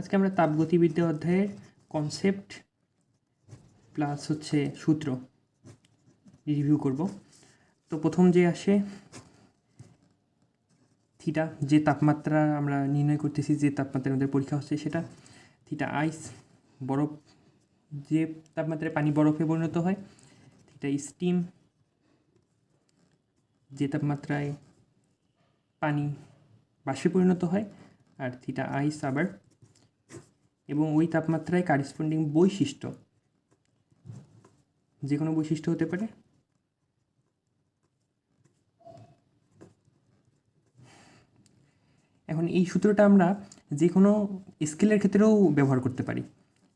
আজকে আমরা তাপগতিবিদ্যা অধ্যায়ের কনসেপ্ট প্লাস হচ্ছে সূত্র রিভিউ করব। তো প্রথম যে আসে থিটা যে তাপমাত্রা আমরা নির্ণয় করতেছি, যে তাপমাত্রার মধ্যে পরীক্ষা হচ্ছে সেটা থিটা আইস বরফ, যে তাপমাত্রায় পানি বরফে পরিণত হয় থিটা স্টিম যে তাপমাত্রায় পানি বাষ্পে পরিণত হয়, আর থিটা আইস আবার এবং ওই তাপমাত্রায় কারিসপন্ডিং বৈশিষ্ট্য। যে কোনো বৈশিষ্ট্য হতে পারে। এখন এই সূত্রটা আমরা যে কোনো স্কেলের ক্ষেত্রেও ব্যবহার করতে পারি।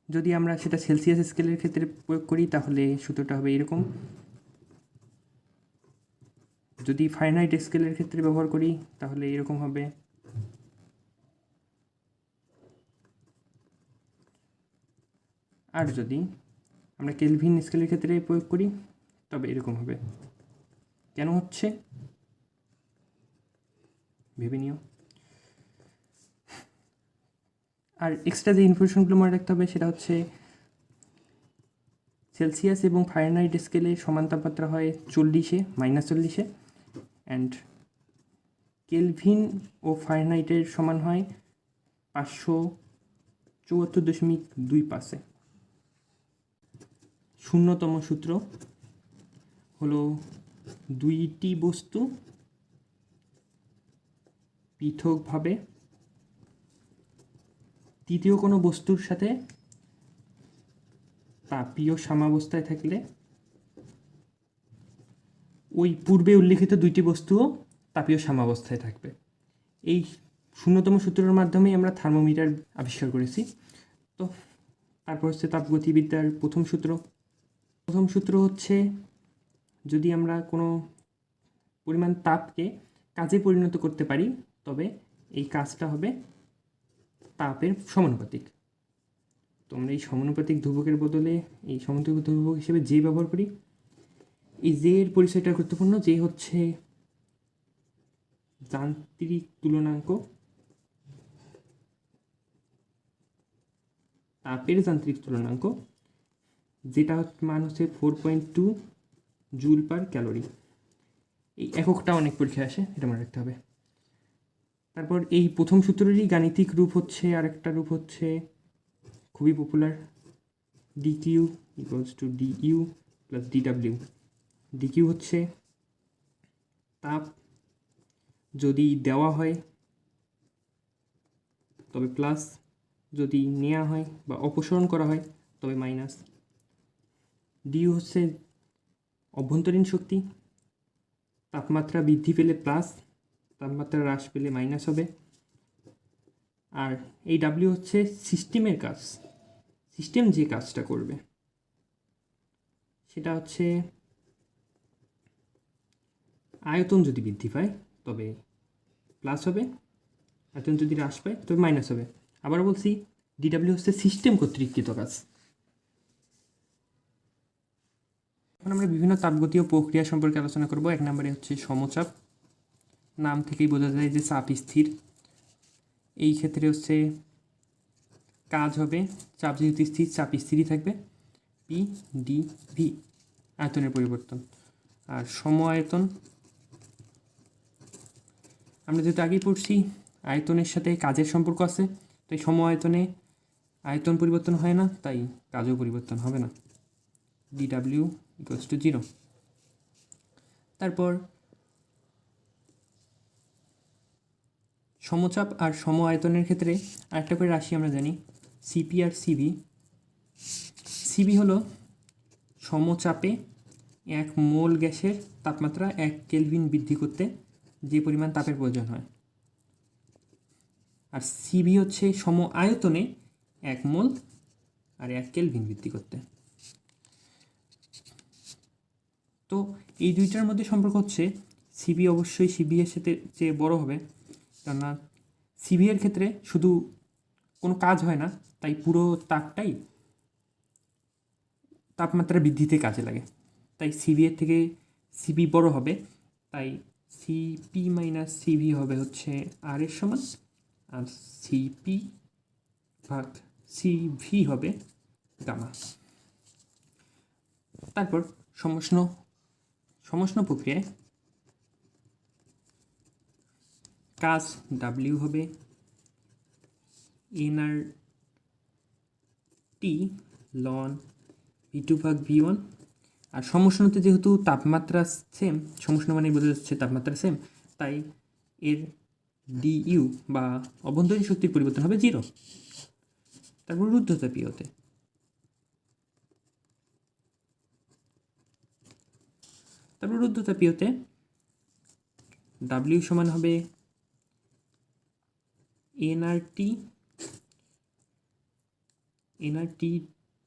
যদি আমরা সেটা সেলসিয়াস স্কেলের ক্ষেত্রে প্রয়োগ করি, তাহলে সূত্রটা হবে এরকম। যদি ফাইনাইট স্কেলের ক্ষেত্রে ব্যবহার করি, তাহলে এরকম হবে। আর যদি আমরা কেলভিন স্কেলের ক্ষেত্রে প্রয়োগ করি, তবে এরকম হবে। কেন হচ্ছে? ভেবে নিও। আর এক্সট্রা যে ইনফরমেশনগুলো মনে রাখতে হবে, সেটা হচ্ছে সেলসিয়াস এবং ফারেনহাইট স্কেলে সমান তাপমাত্রা হয় চল্লিশে মাইনাস চল্লিশে অ্যান্ড কেলভিন ও ফারেনহাইটের সমান হয় পাঁচশো চুয়াত্তর দশমিক দুই পাশে শূন্যতম সূত্র হলো দুইটি বস্তু পৃথকভাবে। তৃতীয় কোনো বস্তুর সাথে তাপীয় সাম্যাবস্থায় থাকলে ওই পূর্বে উল্লিখিত দুইটি বস্তুও তাপীয় সাম্যাবস্থায় থাকবে। এই শূন্যতম সূত্রের মাধ্যমে আমরা থার্মোমিটার আবিষ্কার করেছি। তো তারপর হচ্ছে তাপগতিবিদ্যার প্রথম সূত্র। প্রথম সূত্র হচ্ছে, যদি আমরা কোনো পরিমাণ তাপকে কাজে পরিণত করতে পারি, তবে এই কাজটা হবে তাপের সমানুপাতিক। তো আমরা এই সমানুপাতিক ধ্রুবকের বদলে এই সমানুপাতিক ধ্রুবক হিসেবে যে ব্যবহার করি। এই জে এর পরিচয়টা গুরুত্বপূর্ণ। যে হচ্ছে যান্ত্রিক তুলনাঙ্ক। তাপের যান্ত্রিক তুলনাঙ্ক। যেটা মান হচ্ছে four point two joule per calorie এই এককটা অনেক পরীক্ষায় আসে, এটা মনে রাখতে হবে। তারপর এই প্রথম সূত্রেরই গাণিতিক রূপ হচ্ছে, আরেকটা রূপ হচ্ছে খুবই popular D Q equals to D U plus D W D Q হচ্ছে তাপ, যদি দেওয়া হয় তবে প্লাস যদি নেওয়া হয় বা অপসারণ করা হয় তবে মাইনাস ডিউ হচ্ছে অভ্যন্তরীণ শক্তি। তাপমাত্রা বৃদ্ধি পেলে প্লাস, তাপমাত্রা হ্রাস পেলে মাইনাস হবে। আর এই ডাব্লিউ হচ্ছে সিস্টেমের কাজ। সিস্টেম যে কাজটা করবে, সেটা হচ্ছে আয়তন যদি বৃদ্ধি পায়, তবে প্লাস হবে। আয়তন যদি হ্রাস পায়, তবে মাইনাস হবে। আবার বলছি ডিডাব্লিউ হচ্ছে সিস্টেম কর্তৃকৃত কাজ। এখন আমরা বিভিন্ন তাপগতীয় প্রক্রিয়া সম্পর্কে আলোচনা করব। এক নম্বরে হচ্ছে সমচাপ। নাম থেকেই বোঝা যায় যে চাপ স্থির। এই ক্ষেত্রে হচ্ছে কাজ হবে চাপ যেহেতু স্থির, চাপ স্থিরই থাকবে। পি ডি ভি আয়তনের পরিবর্তন। আর সম আয়তন আমরা যেহেতু আগেই পড়ছি, আয়তনের সাথে কাজের সম্পর্ক আছে, তাই সম আয়তনে আয়তন পরিবর্তন হয় না, তাই কাজও পরিবর্তন হবে না। D W equals to zero তারপর সমচাপ আর সম আয়তনের ক্ষেত্রে আরেকটা করে রাশি আমরা জানি সিপি আর সিবি সিবি হলো সমচাপে এক মোল গ্যাসের তাপমাত্রা এক কেলভিন বৃদ্ধি করতে যে পরিমাণ তাপের প্রয়োজন হয়। আর সিবি হচ্ছে সম আয়তনে এক মোল আর এক কেলভিন বৃদ্ধি করতে। তো এই দুইটার মধ্যে সম্পর্ক হচ্ছে সিবি অবশ্যই সিবি এর সাথে যে বড় হবে, কেননা সিবি এর ক্ষেত্রে শুধু কোনো কাজ হয় না, তাই পুরো তাপটাই তাপমাত্রা বৃদ্ধিতে কাজে লাগে। তাই সিবি এর থেকে সিবি বড় হবে, তাই সিপি মাইনাস সিভি হবে হচ্ছে আর এর সমান, আর সিপি ভাগ সি ভি হবে গামা। তারপর সমষ্ণ সমষ্ণ প্রক্রিয়ায় কাজ ডাব্লিউ হবে N R T ln V two ভাগ ভি ওয়ান আর সমষ্ণতে যেহেতু তাপমাত্রা সেম সমষ্ণ মানে বোঝা যাচ্ছে তাপমাত্রা সেম তাই এর ডি ইউ বা অভ্যন্তরীণ শক্তির পরিবর্তন হবে জিরো তারপর রুদ্ধতা তারপর হতে ডাব্লিউ সমান হবে NRT NRT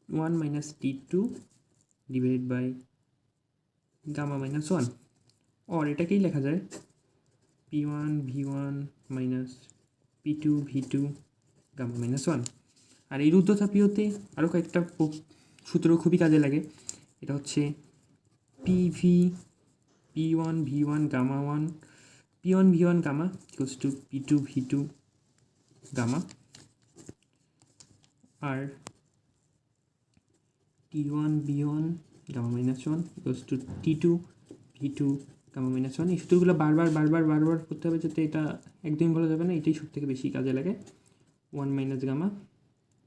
one minus T two divided by gamma minus one or এটাকেই লেখা যায়? P one V one minus P two V two gamma minus one আর এই রুদ্ধতাপীয়তে আরও কয়েকটা সূত্র খুবই কাজে লাগে। এটা হচ্ছে P V P1 V1 gamma 1 P1 V1 gamma equals to P2 V2 gamma আর T1 V1 gamma minus 1 equals to T2 V2 gamma minus 1 এই সূত্রগুলো বারবার বারবার বারবার করতে হবে যাতে এটা একদমই বলা যাবে না এটাই সব থেকে বেশি কাজে লাগে 1 minus gamma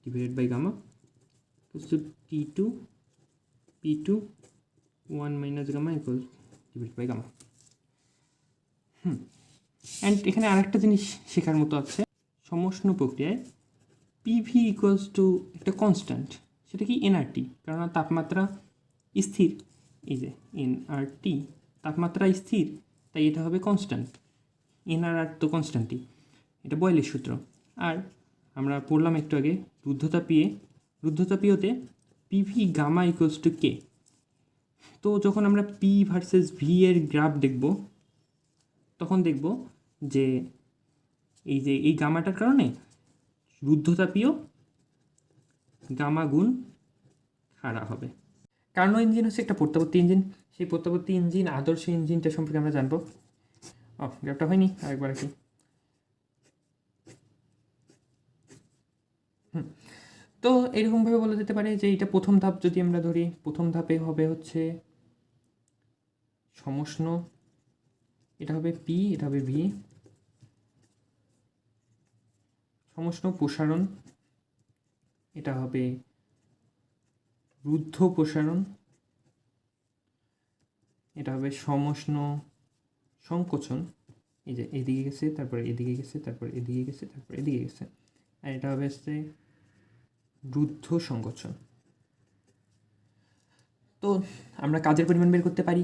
divided by gamma equals to T2 P2 1 minus gamma equals divide by gamma hmm. And এখানে আরেকটা জিনিস শেখার মতো আছে। সমষ্ণ প্রক্রিয়ায় পিভি ইকুয়ালস টু একটা কনস্ট্যান্ট সেটা কি এনআরটি কারণ তাপমাত্রা স্থির। এই যে এনআরটি তাপমাত্রা স্থির, তাই এটা হবে কনস্ট্যান্ট এনআরআর তো কনস্ট্যান্টই এটা বয়লের সূত্র। আর আমরা পড়লাম একটু আগে রুদ্ধতা পিয়ে রুদ্ধতা পিওতে PV gamma equals to K তো যখন আমরা পি ভার্সেস ভি এর গ্রাফ দেখব, তখন দেখব যে এই যে এই গামাটার কারণে রুদ্ধতাপীয় গামা গুণ খাড়া হবে। কার্নো ইঞ্জিন হচ্ছে একটা প্রত্যাবর্তী ইঞ্জিন সেই প্রত্যাবর্তী ইঞ্জিন আদর্শ ইঞ্জিনটা সম্পর্কে আমরা জানব। ও গ্রাফটা হয়নি, আরেকবার কি তো এরকমভাবে বলা যেতে পারে যে এটা প্রথম ধাপ যদি আমরা ধরি, প্রথম ধাপে হবে হচ্ছে সমষ্ণ, এটা হবে পি এটা হবে ভি সমষ্ণ প্রসারণ, এটা হবে রুদ্ধ প্রসারণ, এটা হবে সমষ্ণ সংকোচন, এই যে এদিকে গেছে, তারপরে এদিকে গেছে, তারপরে এদিকে গেছে, তারপরে এদিকে গেছে, আর এটা হবে হচ্ছে রুদ্ধ সংকোচন তো আমরা কাজের পরিমাণ বের করতে পারি,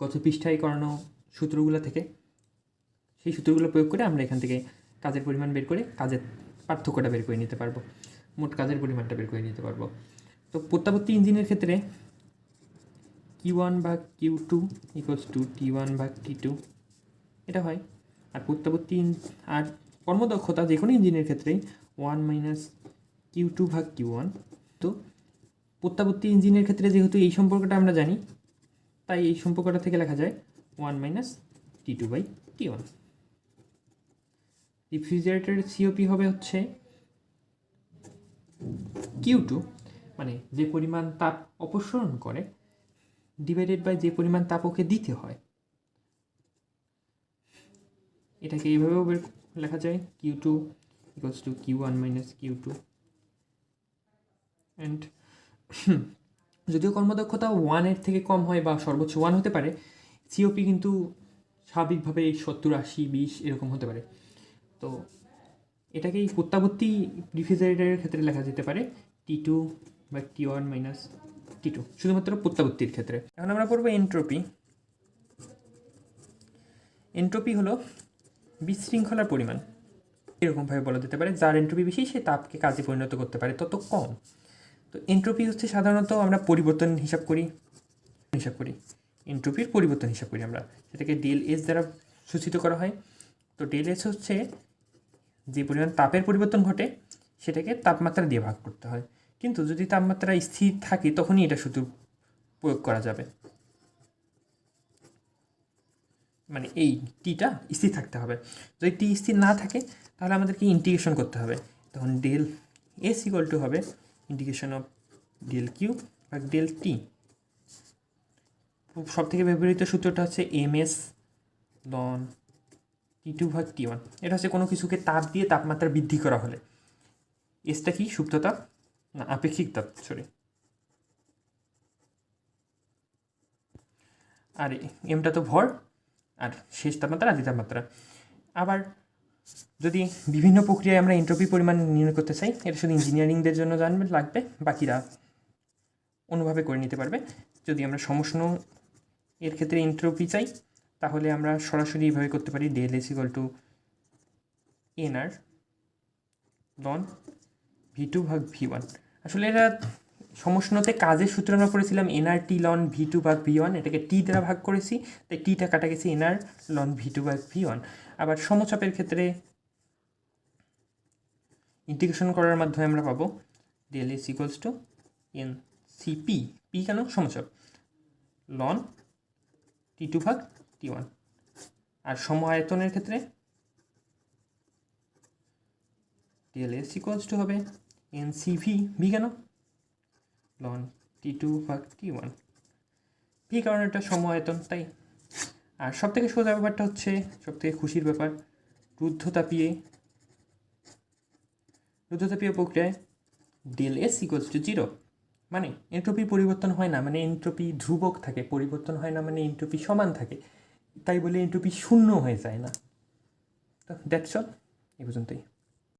গত পৃষ্ঠায় করানো সূত্রগুলো থেকে। সেই সূত্রগুলো প্রয়োগ করে আমরা এখান থেকে কাজের পরিমাণ বের করে কাজের পার্থক্যটা বের করে নিতে পারব। মোট কাজের পরিমাণটা বের করে নিতে পারব। তো প্রত্যাবর্তী ইঞ্জিনের ক্ষেত্রে কিউ ওয়ান ভাগ Q two equals to T one ভাগ টি টু এটা হয়। আর প্রত্যাবর্তী আর কর্মদক্ষতা যে কোনো ইঞ্জিনের ক্ষেত্রেই ওয়ান মাইনাস কিউ টু ভাগ কিউ ওয়ান। তো প্রত্যাবর্তী ইঞ্জিনের ক্ষেত্রে যেহেতু এই সম্পর্কটা আমরা জানি, তাই এই সম্পর্কটা থেকে লেখা যায় one minus T two by T one. রিফ্রিজারেটরের COP হবে হচ্ছে কিউ টু মানে যে পরিমাণ তাপ অপসরণ করে ডিভাইডেড বাই যে পরিমাণ তাপ ওকে দিতে হয়। এটাকে এইভাবেও বের লেখা যায়, Q two equals to Q one minus Q two and যদিও কর্মদক্ষতা ওয়ানের থেকে কম হয় বা সর্বোচ্চ ওয়ান হতে পারে সিওপি কিন্তু স্বাভাবিকভাবে সত্তর, আশি, বিশ এরকম হতে পারে। তো এটাকেই প্রত্যাবর্তী রিফ্রিজারেটরের ক্ষেত্রে লেখা যেতে পারে টি টু বা T one minus T two শুধুমাত্র প্রত্যাবর্তীর ক্ষেত্রে। এখন আমরা পড়ব এন্ট্রপি এন্ট্রপি হলো বিশৃঙ্খলার পরিমাণ। এরকমভাবে বলা যেতে পারে, যার এন্ট্রপি বেশি, সে তাপকে কাজে পরিণত করতে পারে তত কম। তো এন্ট্রপি হচ্ছে সাধারণত আমরা পরিবর্তন হিসাব করি হিসাব করি। এন্ট্রপির পরিবর্তন হিসাব করি আমরা, সেটাকে ডেল এস দ্বারা সূচিত করা হয়। তো ডেল এস হচ্ছে যে পরিমাণ তাপের পরিবর্তন ঘটে, সেটাকে তাপমাত্রা দিয়ে ভাগ করতে হয়। কিন্তু যদি তাপমাত্রা স্থির থাকে, তখনই এটা শুধু প্রয়োগ করা যাবে। মানে এই টিটা স্থির থাকতে হবে। যদি টি স্থির না থাকে, তাহলে আমাদেরকে ইন্টিগ্রেশন করতে হবে। তখন ডেল এস ইকুয়াল টু হবে ইন্ডিকেশন অফ ডেল কিউ ভাগ ডেল টি সব থেকে ব্যবহৃত সূত্রটা হচ্ছে M S ln T two ভাগ টি ওয়ান এটা হচ্ছে কোনো কিছুকে তাপ দিয়ে তাপমাত্রা বৃদ্ধি করা হলে। এসটা কি? সুপ্ত তাপ না, আপেক্ষিক তাপ সরি আর এমটা তো ভর, আর শেষ তাপমাত্রা, আদি তাপমাত্রা। আবার যদি বিভিন্ন প্রক্রিয়ায় আমরা এন্ট্রপি পরিমাণ নির্ণয় করতে চাই, এটা শুধু ইঞ্জিনিয়ারিংদের জন্য জানবে, লাগবে, বাকিরা অনুভাবে করে নিতে পারবে। যদি আমরা সমষ্ণ এর ক্ষেত্রে এন্ট্রপি চাই, তাহলে আমরা সরাসরি এইভাবে করতে পারি del S equal to N R ln V two ভাগ ভি ওয়ান আসলে এটা সমষ্ণতে কাজের সূত্র আমরা করেছিলাম NR T ln V two ভাগ ভি ওয়ান এটাকে টি দ্বারা ভাগ করেছি, তাই টিটা কাটা গেছে এনআর লন ভি টু ভাগ ভি ওয়ান আবার সমচাপের ক্ষেত্রে ইন্টিগ্রেশন করার মাধ্যমে আমরা পাবো del S equals to N C P কেন? সমচাপ। লন টি টু ভাগ টি ওয়ান আর সম আয়তনের ক্ষেত্রে ডেল এস ইকুয়ালস টু হবে এন সি ভি ভি কেন? লন টি টু ভাগ টি ওয়ান ভি কারণ এটা সম আয়তন, তাই আর সব থেকে সোজা ব্যাপারটা হচ্ছে সব থেকে খুশির ব্যাপার রুদ্ধ রুদ্ধতাপীয় রুদ্ধতাপীয় প্রক্রিয়ায় del S equals to zero মানে এন্ট্রপি পরিবর্তন হয় না মানে এন্ট্রপি ধ্রুবক থাকে, পরিবর্তন হয় না মানে এন্ট্রপি সমান থাকে। তাই বলে এন্ট্রপি শূন্য হয়ে যায় না। তো দ্যাটস অল এই পর্যন্তই।